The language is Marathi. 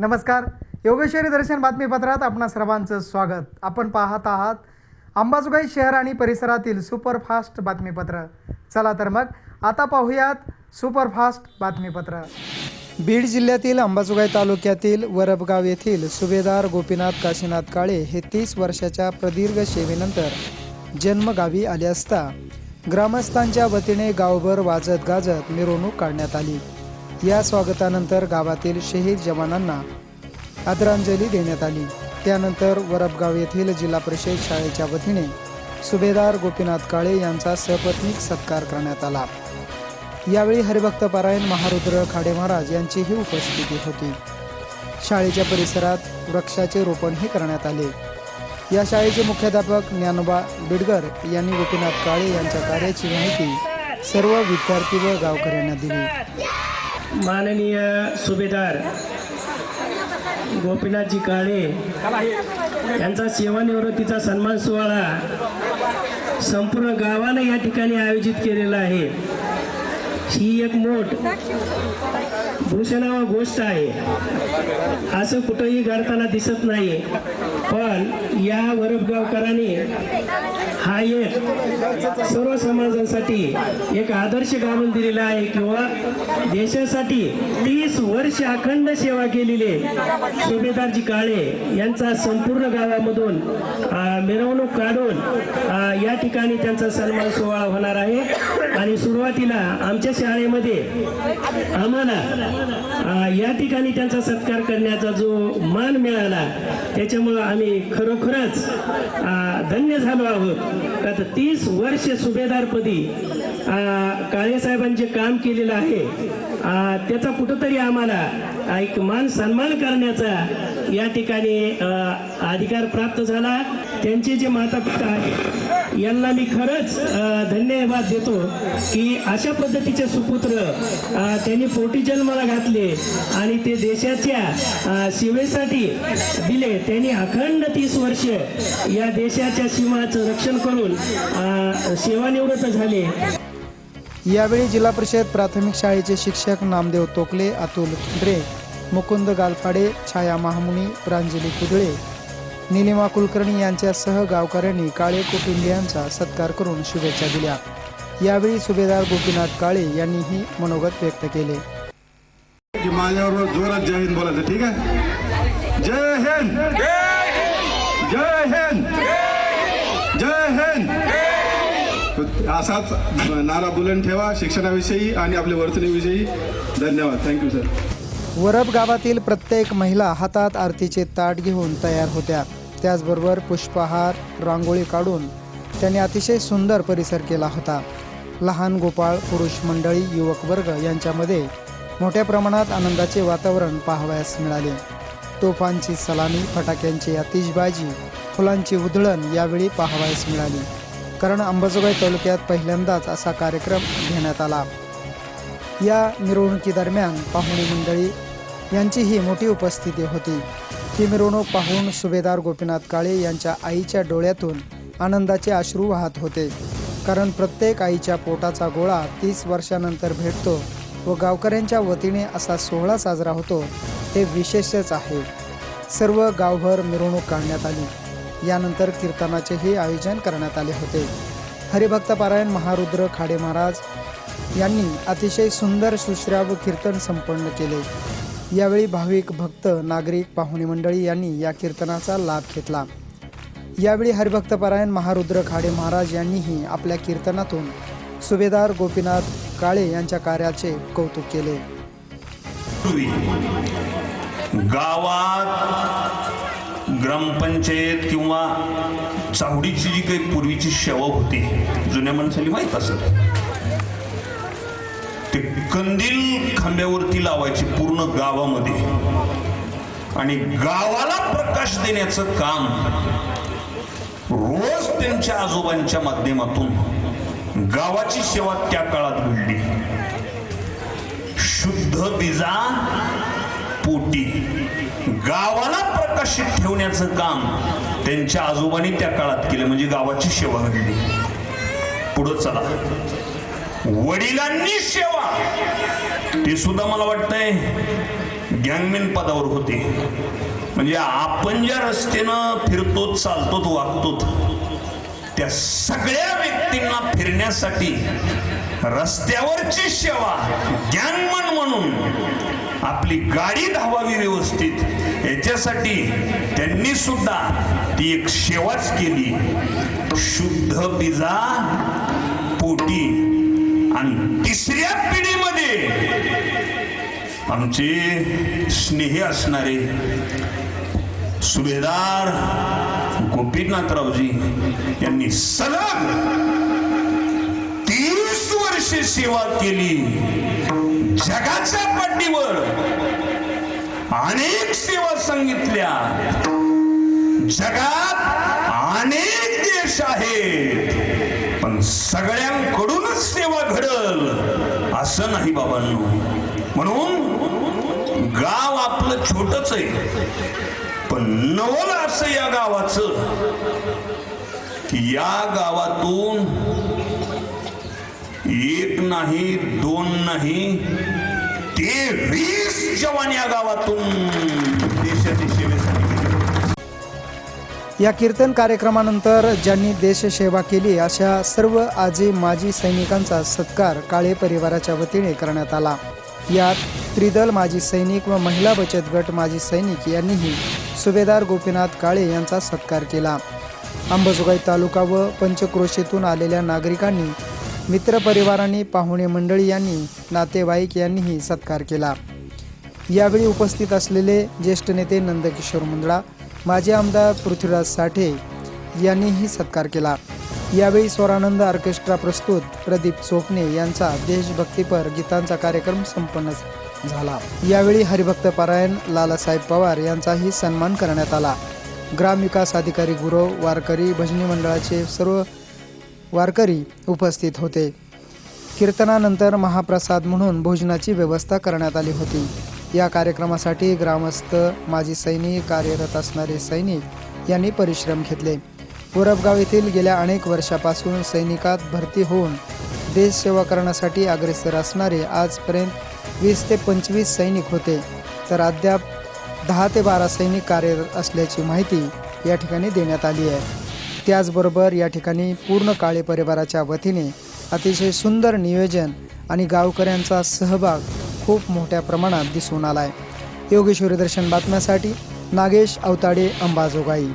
नमस्कार. योगेश्वरी दर्शन बातमीपत्रात आपणा सर्वांचं स्वागत. आपण पाहत आहात अंबाजोगाई शहर आणि परिसरातील सुपरफास्ट बातमीपत्र. चला तर मग आता पाहूयात सुपरफास्ट बातमीपत्र. बीड जिल्ह्यातील अंबाजोगाई तालुक्यातील वरबगाव येथील सुभेदार गोपीनाथ काशीनाथ काळे हे तीस वर्षाच्या प्रदीर्घ सेवेनंतर जन्मगावी आले असता ग्रामस्थांच्या वतीने गावभर वाजत गाजत मिरवणूक काढण्यात आली. या स्वागतानंतर गावातील शहीद जवानांना आदरांजली देण्यात आली. त्यानंतर वरबगाव येथील जिल्हा परिषद शाळेच्या वतीने सुभेदार गोपीनाथ काळे यांचा सपत्नीक सत्कार करण्यात आला. यावेळी हरिभक्त पारायण महारुद्र खाडे महाराज यांचीही उपस्थिती होती. शाळेच्या परिसरात वृक्षाचे रोपणही करण्यात आले. या शाळेचे मुख्याध्यापक ज्ञानोबा बिडगर यांनी गोपीनाथ काळे यांच्या कार्याची माहिती सर्व विद्यार्थी व गावकऱ्यांना दिली. माननीय सुभेदार गोपीनाथजी काळे यांचा सेवानिवृत्तीचा सन्मान सोहळा संपूर्ण गावानं या ठिकाणी आयोजित केलेला आहे. ही एक मोठ भूषणावा गोष्ट आहे. असं कुठंही घडताना दिसत नाही. पण या वरबगावकरांनी हा एक सर्व समाजासाठी एक आदर्श घालून दिलेला आहे किंवा देशासाठी तीस वर्ष अखंड सेवा केलेली सुभेदारजी काळे यांचा संपूर्ण गावामधून मिरवणूक काढून या ठिकाणी त्यांचा सन्मान सोहळा होणार आहे. आणि सुरुवातीला आमच्या शाळेमध्ये आम्हाला या ठिकाणी त्यांचा सत्कार करण्याचा जो मान मिळाला त्याच्यामुळं आम्ही खरोखरच धन्य झालो आहोत. का तर तीस वर्ष सुभेदारपदी काळेसाहेबांचे काम केलेलं आहे त्याचा कुठंतरी आम्हाला एक मान सन्मान करण्याचा या ठिकाणी अधिकार प्राप्त झाला त्यांचे जे माता पिता आहेत यांना मी खरंच धन्यवाद देतो की अशा पद्धतीचे सुपुत्र त्यांनी पोटी जन्माला घातले आणि ते देशाच्या अ, सेवेसाठी दिले. त्यांनी अखंड तीस वर्ष या देशाच्या सीमाचं रक्षण करून सेवानिवृत्त झाले. यावेळी जिल्हा परिषद प्राथमिक शाळेचे शिक्षक नामदेव तोकले अतुल खिंद्रे मुकुंद गालफाडे छाया महामुनी प्रांजली कुदळे निलिमा कुलकर्णी यांच्यासह गावकऱ्यांनी काळे कुटुंबियांचा सत्कार करून शुभेच्छा दिल्या. यावेळी सुभेदार गोपीनाथ काळे यांनीही मनोगत व्यक्त केले. माझ्यावर माझ्याबरोबर जोरात जय हिंद बोलायचं ठीक आहे? जय हिंद! जय हिंद! जय हिंद! असाच नारा बुलंद ठेवा शिक्षणाविषयी आणि आपल्या वर्तणीविषयी धन्यवाद. थँक्यू सर वरब गावातील प्रत्येक महिला हातात आरतीचे ताट घेऊन तयार होत्या. त्याचबरोबर पुष्पहार रांगोळी काढून त्यांनी अतिशय सुंदर परिसर केला होता. लहान गोपाळ पुरुष मंडळी युवक वर्ग यांच्यामध्ये मोठ्या प्रमाणात आनंदाचे वातावरण पाहावयास मिळाले. तोफांची सलामी फटाक्यांची आतिषबाजी फुलांची उधळण यावेळी पाहावयास मिळाली. कारण अंबाजोगाई तालुक्यात पहिल्यांदाच असा कार्यक्रम घेण्यात आला. या मिरवणुकीदरम्यान पाहुणे मंडळी यांचीही मोठी उपस्थिती होती. ही मिरवणूक पाहून सुभेदार गोपीनाथ काळे यांच्या आईच्या डोळ्यातून आनंदाचे अश्रू वाहत होते. कारण प्रत्येक आईच्या पोटाचा गोळा तीस वर्षानंतर भेटतो व गावकऱ्यांच्या वतीने असा सोहळा साजरा होतो हे विशेषच आहे. सर्व गावभर मिरवणूक काढण्यात आली. यानंतर कीर्तनाचेही आयोजन करण्यात आले होते. हरिभक्त पारायण महारुद्र खाडे महाराज यांनी अतिशय सुंदर सुश्राव्य कीर्तन संपन्न केले. यावेळी भाविक भक्त नागरिक पाहुणे मंडळी यांनी या कीर्तनाचा लाभ घेतला. यावेळी हरिभक्तपारायण महारुद्र खाडे महाराज यांनीही आपल्या कीर्तनातून सुभेदार गोपीनाथ काळे यांच्या कार्याचे कौतुक केले. पूर्वी गावात ग्रामपंचायत किंवा चावडीची जी काही पूर्वीची शव होती जुन्या माणसाला माहीत असत ते कंदील खांब्यावरती लावायचे पूर्ण गावामध्ये. आणि गावाला प्रकाश देण्याचं काम रोज त्यांच्या आजोबांच्या माध्यमातून गावाची सेवा त्या काळात घडली. शुद्ध बिजा पोटी. गावाला प्रकाशित ठेवण्याचं काम त्यांच्या आजोबांनी त्या काळात केलं. म्हणजे गावाची सेवा घडली. पुढं चला. वडिलांनी सेवा. ते सुद्धा मला वाटतंय गँगमेन पदावर होते. म्हणजे आपण ज्या रस्त्यानं फिरतो चालतो वागतो त्या सगळ्या व्यक्तींना फिरण्यासाठी रस्त्यावरची सेवा गँगमन म्हणून आपली गाडी धावावी व्यवस्थित याच्यासाठी त्यांनी सुद्धा ती एक सेवाच केली. शुद्ध बिजा पोटी आणि तिसऱ्या पिढीमध्ये आमचे स्नेही असणारे सुभेदार गोपीनाथरावजी यांनी सलग तीस वर्षे सेवा केली. जगाच्या पाठीवर अनेक सेवा सांगितल्या. जगात अनेक देश आहेत. पण सगळ्या असं नाही बाबांनो म्हणून गाव आपलं छोटच आहे. पण नवल असं या गावाचं की या गावातून एक नाही दोन नाही ते वीस जवान या गावातून या कीर्तन कार्यक्रमानंतर ज्यांनी देशसेवा केली अशा सर्व आजी माजी सैनिकांचा सत्कार काळे परिवाराच्या वतीने करण्यात आला. यात त्रिदल माजी सैनिक व महिला बचत गट माजी सैनिक यांनीही सुभेदार गोपीनाथ काळे यांचा सत्कार केला. अंबाजोगाई तालुका व पंचक्रोशीतून आलेल्या नागरिकांनी मित्रपरिवारांनी पाहुणे मंडळी यांनी नातेवाईक यांनीही सत्कार केला. यावेळी उपस्थित असलेले ज्येष्ठ नेते नंदकिशोर मुंदडा माजी आमदार पृथ्वीराज साठे यांनीही सत्कार केला. यावेळी स्वरानंद ऑर्केस्ट्रा प्रस्तुत प्रदीप चोपणे यांचा देशभक्तीपर गीतांचा कार्यक्रम संपन्न झाला. यावेळी हरिभक्त पारायण लालासाहेब पवार यांचाही सन्मान करण्यात आला. ग्रामविकास अधिकारी गुरव वारकरी भजनी मंडळाचे सर्व वारकरी उपस्थित होते. कीर्तनानंतर महाप्रसाद म्हणून भोजनाची व्यवस्था करण्यात आली होती. या कार्यक्रमासाठी ग्रामस्थ माजी सैनिक कार्यरत असणारे सैनिक यांनी परिश्रम घेतले. पुरबगाव येथील गेल्या अनेक वर्षापासून सैनिकात भरती होऊन देशसेवा करण्यासाठी अग्रेसर असणारे आजपर्यंत वीस ते पंचवीस सैनिक होते. तर अद्याप दहा ते बारा सैनिक कार्यरत असल्याची माहिती या ठिकाणी देण्यात आली आहे. त्याचबरोबर या ठिकाणी पूर्ण काळे परिवाराच्या वतीने अतिशय सुंदर नियोजन आणि गावकऱ्यांचा सहभाग खूप मोठ्या प्रमाणात दिसून आला आहे योगेश्वरी दर्शन बातम्यासाठी नागेश अवताडे अंबाजोगाई.